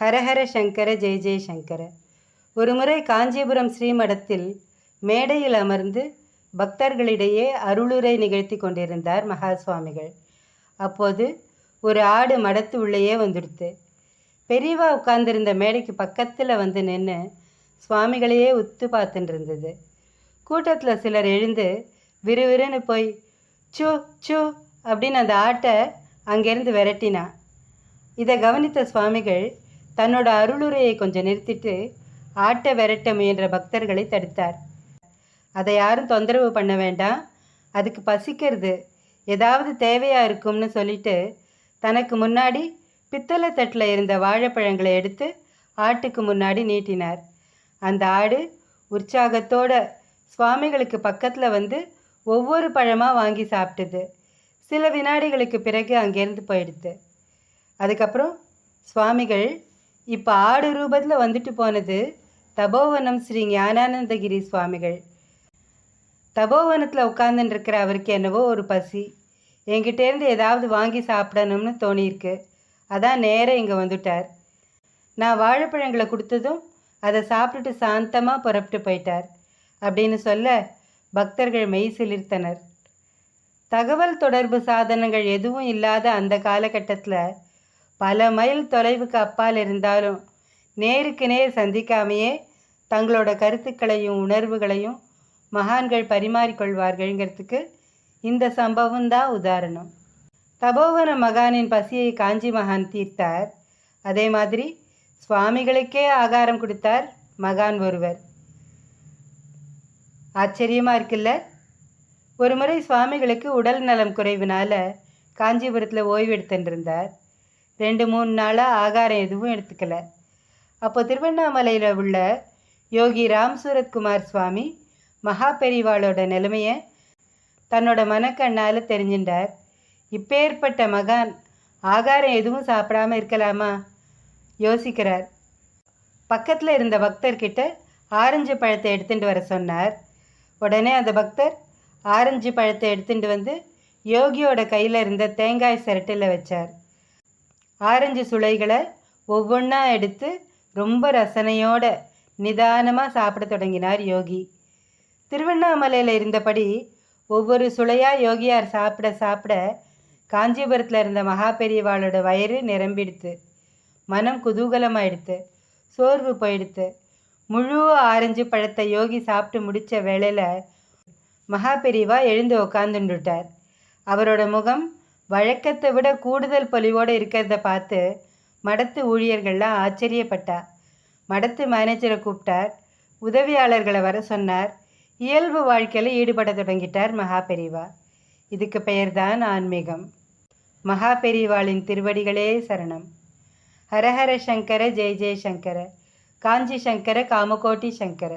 ஹரஹர சங்கர ஜெய ஜெயசங்கர ஒருமுறை காஞ்சிபுரம் ஸ்ரீமடத்தில் மேடையில் அமர்ந்து பக்தர்களிடையே அருளுரை நிகழ்த்தி கொண்டிருந்தார் மகா சுவாமிகள் அப்போது ஒரு ஆடு மடத்து உள்ளேயே வந்துடுத்து. பெரியவா உட்கார்ந்திருந்த மேடைக்கு பக்கத்தில் வந்து நின்று சுவாமிகளையே உத்து பார்த்துட்டு இருந்தது. கூட்டத்தில் சிலர் எழுந்து விறுவிறுன்னு போய் சு சு அப்படின்னு அந்த ஆட்டை அங்கேருந்து விரட்டினா. இதை கவனித்த சுவாமிகள் தன்னோட அருளுரையை கொஞ்சம் நிறுத்திட்டு ஆட்டை விரட்ட முயன்ற பக்தர்களை தடுத்தார். அதை யாரும் தொந்தரவு பண்ண வேண்டாம். அதுக்கு பசிக்கிறது. ஏதாவது தேவையாக இருக்கும்னு சொல்லிட்டு தனக்கு முன்னாடி பித்தளை தட்டில் இருந்த வாழைப்பழங்களை எடுத்து ஆட்டுக்கு முன்னாடி நீட்டினார். அந்த ஆடு உற்சாகத்தோட சுவாமிகளுக்கு பக்கத்தில் வந்து ஒவ்வொரு பழமாக வாங்கி சாப்பிட்டது. சில வினாடிகளுக்கு பிறகு அங்கேருந்து போயிடுது அதுக்கப்புறம் சுவாமிகள் இப்போ ஆடு ரூபத்தில் வந்துட்டு போனது தபோவனம் ஸ்ரீ ஞானானந்தகிரி சுவாமிகள். தபோவனத்தில் உட்காந்துட்டு இருக்கிற அவருக்கு என்னவோ ஒரு பசி. என்கிட்டேருந்து ஏதாவது வாங்கி சாப்பிடணும்னு தோணியிருக்கு. அதான் நேராக இங்கே வந்துட்டார். நான் வாழைப்பழங்களை கொடுத்ததும் அதை சாப்பிட்டுட்டு சாந்தமாக புறப்பட்டு போயிட்டார். அப்படின்னு சொல்ல பக்தர்கள் மெய் சிலிர்த்தனர். தகவல் தொடர்பு சாதனங்கள் எதுவும் இல்லாத அந்த காலகட்டத்தில் பல மைல் தொலைவுக்கு அப்பால் இருந்தாலும் நேருக்கு நேர் சந்திக்காமையே தங்களோட கருத்துக்களையும் உணர்வுகளையும் மகான்கள் பரிமாறிக்கொள்வார்கள்ங்கிறதுக்கு இந்த சம்பவம் தான் உதாரணம். தபோவன மகானின் பசியை காஞ்சி மகான் தீர்த்தார். அதே மாதிரி சுவாமிகளுக்கே ஆகாரம் கொடுத்தார் மகான் ஒருவர். ஆச்சரியமாக இருக்குல்ல? ஒரு முறை சுவாமிகளுக்கு உடல் நலம் குறைவினால காஞ்சிபுரத்தில் ஓய்வு இருந்தார். ரெண்டு மூணு நாளாக ஆகாரம் எதுவும் எடுத்துக்கல. அப்போ திருவண்ணாமலையில் உள்ள யோகி ராம் சூரத்குமார் சுவாமி மகா பெரிவாளோட நிலைமையை தன்னோட மனக்கண்ணால் தெரிஞ்சின்றார். இப்பேற்பட்ட மகான் ஆகாரம் எதுவும் சாப்பிடாம இருக்கலாமா? யோசிக்கிறார். பக்கத்தில் இருந்த பக்தர்கிட்ட ஆரஞ்சு பழத்தை எடுத்துகிட்டு வர சொன்னார். உடனே அந்த பக்தர் ஆரஞ்சு பழத்தை எடுத்துகிட்டு வந்து யோகியோட கையில் இருந்த தேங்காய் சிரட்டில் வச்சார். ஆரஞ்சு சுளைகளை ஒவ்வொன்றா எடுத்து ரொம்ப ரசனையோட நிதானமாக சாப்பிட தொடங்கினார் யோகி. திருவண்ணாமலையில் இருந்தபடி ஒவ்வொரு சுளையாக யோகியார் சாப்பிட சாப்பிட காஞ்சிபுரத்தில் இருந்த மகா பெரியவாளோட வயிறு நிரம்பிடுத்து மனம் குதூகலமாயிடுத்து சோர்வு போயிடுத்து முழு ஆரஞ்சு பழத்தை யோகி சாப்பிட்டு முடித்த வேளையில் மகா பெரியவா எழுந்து உக்காந்துட்டார் அவரோட முகம் வழக்கத்தை விட கூடுதல் பொலிவோடு இருக்கிறத பார்த்து மடத்து ஊழியர்கள்லாம் ஆச்சரியப்பட்டா. மடத்து மேனேஜரை கூப்பிட்டார். உதவியாளர்களை வர சொன்னார். இயல்பு வாழ்க்கையில் ஈடுபட தொடங்கிட்டார் மகா பெரிவா இதுக்கு பெயர்தான் ஆன்மீகம். மகா பெரிவாளின் திருவடிகளே சரணம். ஹரஹர சங்கர ஜெய ஜெய சங்கர. காஞ்சி சங்கர காமகோட்டி சங்கர.